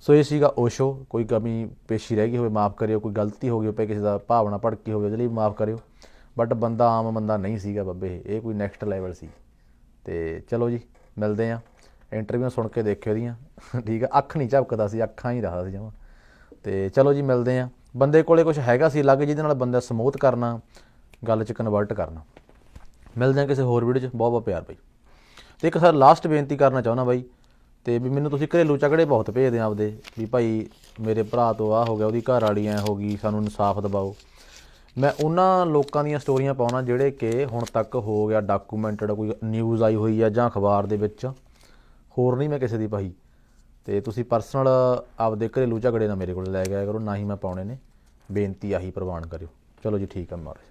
ਸੋ ਇਹ ਸੀਗਾ ਓਸ਼ੋ, ਕੋਈ ਕਮੀ ਪੇਸ਼ੀ ਰਹਿ ਗਈ ਹੋਵੇ, ਮਾਫ ਕਰਿਓ, ਕੋਈ ਗਲਤੀ ਹੋ ਗਈ ਹੋਵੇ, ਕਿਸੇ ਦਾ ਭਾਵਨਾ ਭੜਕੀ ਹੋਵੇ, ਉਹਦੇ ਲਈ ਮਾਫ ਕਰਿਓ। ਬਟ ਬੰਦਾ ਆਮ ਬੰਦਾ ਨਹੀਂ ਸੀਗਾ ਬੱਬੇ ਇਹ। ਕੋਈ ਨੈਕਸਟ ਲੈਵਲ ਸੀ। ਤੇ ਚਲੋ ਜੀ, ਮਿਲਦੇ ਆ ਇੰਟਰਵਿਊ ਸੁਣ ਕੇ ਦੇਖਿਓ ਇਹਦੀਆਂ ਠੀਕ ਆ, ਅੱਖ ਨਹੀਂ ਝਪਕਦਾ ਸੀ, ਅੱਖਾਂ ਹੀ ਰੱਖਦਾ ਸੀ ਜਮਾ। ਤੇ ਚਲੋ ਜੀ, ਮਿਲਦੇ ਆ ਬੰਦੇ ਕੋਲੇ ਕੁਝ ਹੈਗਾ ਸੀ ਲੱਗ ਜਿਹਦੇ ਨਾਲ ਬੰਦਾ ਸਮੂਥ ਕਰਨਾ, ਗੱਲ 'ਚ ਕਨਵਰਟ ਕਰਨਾ। ਮਿਲਦੇ ਹਾਂ ਕਿਸੇ ਹੋਰ ਵੀਡੀਓ 'ਚ। ਬਹੁਤ ਬਹੁਤ ਪਿਆਰ ਬਾਈ। ਤੇ ਇੱਕ ਸਰ ਲਾਸਟ ਬੇਨਤੀ ਕਰਨਾ ਚਾਹੁੰਦਾ ਬਾਈ, ਤੇ ਵੀ ਮੈਨੂੰ ਤੁਸੀਂ ਘਰੇਲੂ ਝਗੜੇ ਬਹੁਤ ਭੇਜਦੇ ਆ ਆਪਦੇ, ਵੀ ਭਾਈ ਮੇਰੇ ਭਰਾ ਤੋਂ ਆ ਹੋ ਗਿਆ, ਉਹਦੀ ਘਰ ਵਾਲੀ ਐ ਹੋ ਗਈ, ਸਾਨੂੰ ਇਨਸਾਫ ਦਿਵਾਓ। ਮੈਂ ਉਹਨਾਂ ਲੋਕਾਂ ਦੀਆਂ ਸਟੋਰੀਆਂ ਪਾਉਣਾ ਜਿਹੜੇ ਕਿ ਹੁਣ ਤੱਕ ਹੋ ਗਿਆ ਡਾਕੂਮੈਂਟਡ ਕੋਈ ਨਿਊਜ਼ ਆਈ ਹੋਈ ਆ ਜਾਂ ਅਖਬਾਰ ਦੇ ਵਿੱਚ। ਹੋਰ ਨਹੀਂ ਮੈਂ ਕਿਸੇ ਦੀ ਪਾਈ ਤੇ ਤੁਸੀਂ ਪਰਸਨਲ ਆਪਦੇ ਘਰੇਲੂ ਝਗੜੇ ਨਾ ਮੇਰੇ ਕੋਲ ਲੈ ਗਿਆ ਕਰੋ, ਨਾ ਹੀ ਮੈਂ ਪਾਉਣੇ ਨੇ। ਬੇਨਤੀ ਆਹੀ ਪ੍ਰਵਾਨ ਕਰਿਓ। ਚਲੋ ਜੀ, ਠੀਕ ਹੈ ਮਾਰੇ